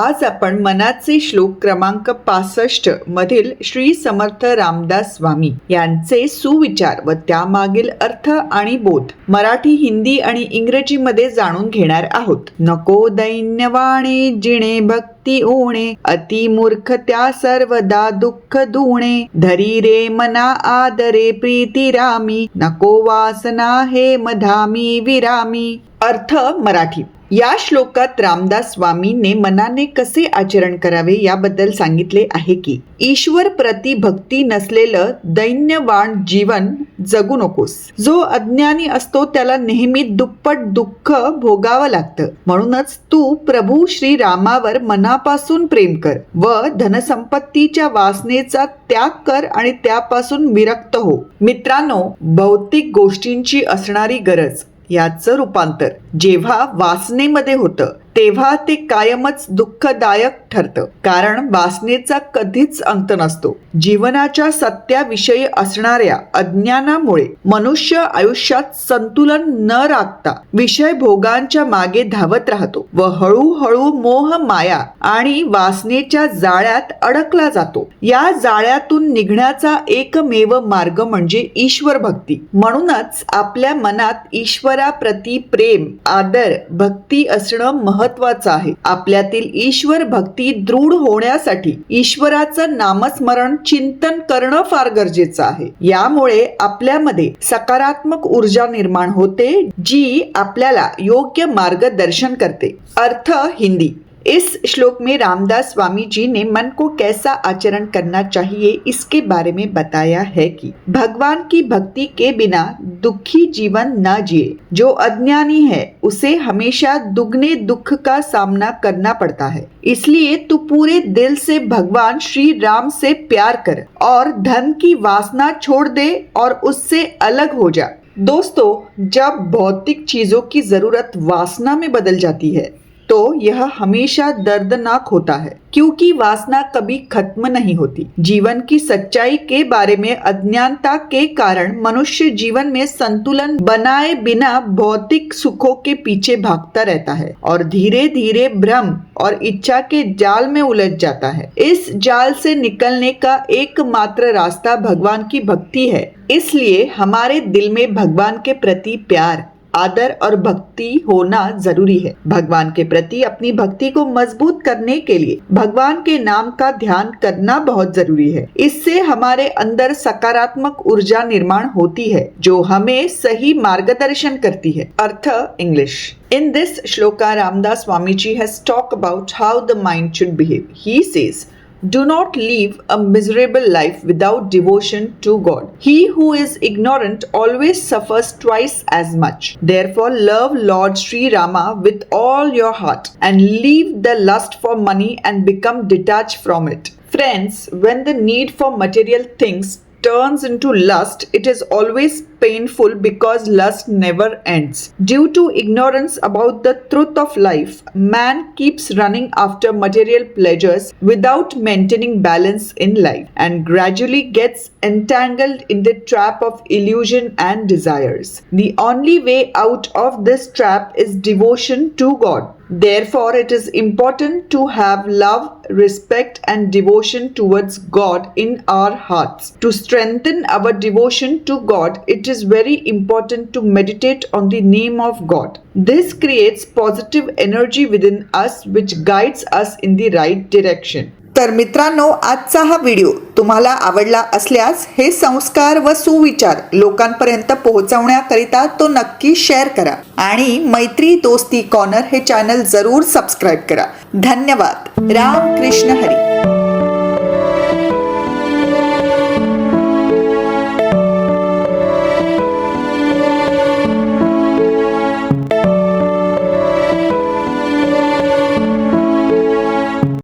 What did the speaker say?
आज आपण मनाचे श्लोक क्रमांक पासष्ट मधील श्री समर्थ रामदास स्वामी यांचे सुविचार व त्यामागील अर्थ आणि बोध मराठी हिंदी आणि इंग्रजीमध्ये जाणून घेणार आहोत. नको दैन्यवाणे जिणे भक्ती ओणे अति मूर्ख त्या सर्वदा दुःख दुणे. धरी रे मना आदरे प्रीती रामी नको वासना हे मधामी विरामी. अर्थ मराठी. या श्लोकात रामदास स्वामीने मनाने कसे आचरण करावे याबद्दल सांगितले आहे की ईश्वर प्रति भक्ती नसलेलं दैन्यवाण जीवन जगू नकोस. जो अज्ञानी असतो त्याला नेहमी दुप्पट दुःख भोगावं लागतं. म्हणूनच तू प्रभू श्री रामावर मनापासून प्रेम कर व धनसंपत्तीच्या वासनेचा त्याग कर आणि त्यापासून विरक्त हो. मित्रांनो भौतिक गोष्टींची असणारी गरज याचं रूपांतर जेव्हा वासनेमध्ये होतं तेव्हा ते कायमच दुःखदायक ठरतं. कारण वासनेचा कधीच अंत नसतो. जीवनाच्या सत्याविषयी असणाऱ्या अज्ञानामुळे मनुष्य आयुष्यात संतुलन न राखता विषय भोगांच्या मागे धावत राहतो व हळूहळू मोह माया आणि वासनेच्या जाळ्यात अडकला जातो. या जाळ्यातून निघण्याचा एकमेव मार्ग म्हणजे ईश्वर भक्ती. म्हणूनच आपल्या मनात ईश्वराप्रती प्रेम आदर भक्ती असणं महत्वाचं आहे. आपल्यातील ईश्वर भक्ती दृढ होण्यासाठी ईश्वराचं नामस्मरण चिंतन करणं फार गरजेचं आहे. यामुळे आपल्यामध्ये सकारात्मक ऊर्जा निर्माण होते जी आपल्याला योग्य मार्गदर्शन करते. अर्थ हिंदी. इस श्लोक में रामदास स्वामी जी ने मन को कैसा आचरण करना चाहिए इसके बारे में बताया है कि भगवान की भक्ति के बिना दुखी जीवन न जिए। जो अज्ञानी है, उसे हमेशा दुगने दुख का सामना करना पड़ता है। इसलिए तू पूरे दिल से भगवान श्री राम से प्यार कर और धन की वासना छोड़ दे और उससे अलग हो जा। दोस्तों, जब भौतिक चीज़ों की ज़रूरत वासना में बदल जाती है तो यह हमेशा दर्दनाक होता है, क्योंकि वासना कभी खत्म नहीं होती। जीवन की सच्चाई के बारे में, अज्ञानता के कारण मनुष्य जीवन में संतुलन बनाए बिना भौतिक सुखों के पीछे भागता रहता है और धीरे धीरे भ्रम और इच्छा के जाल में उलझ जाता है। इस जाल से निकलने का एकमात्र रास्ता भगवान की भक्ति है, इसलिए हमारे दिल में भगवान के प्रति प्यार। आदर और भक्ति होना ज़रूरी है। भगवान के प्रति अपनी भक्ति को मज़बूत करने के लिए भगवान के नाम का ध्यान करना बहुत ज़रूरी है। इससे हमारे अंदर सकारात्मक ऊर्जा निर्माण होती है जो हमें सही मार्गदर्शन करती है। अर्थ English. In this shloka, Ramdas Swamiji has talked about how the mind should behave. He says, Do not live a miserable life without devotion to God. He who is ignorant always suffers twice as much. Therefore, love Lord Sri Rama with all your heart and leave the lust for money and become detached from it. Friends, when the need for material things turns into lust, it is always painful because lust never ends. Due to ignorance about the truth of life, man keeps running after material pleasures without maintaining balance in life and gradually gets entangled in the trap of illusion and desires. The only way out of this trap is devotion to God. Therefore, it is important to have love, respect, and devotion towards God in our hearts. To strengthen our devotion to God, it is very important to meditate on the name of God. This creates positive energy within us, which guides us in the right direction. तर मित्रांनो आजचा हा video तुम्हाला आवडला असल्यास हे संस्कार व सुविचार लोकांपर्यंत पोहोचवण्याकरिता तो नक्की शेअर करा आणि मैत्री दोस्ती कॉर्नर हे चॅनल जरूर सबस्क्राईब करा धन्यवाद राम कृष्ण हरी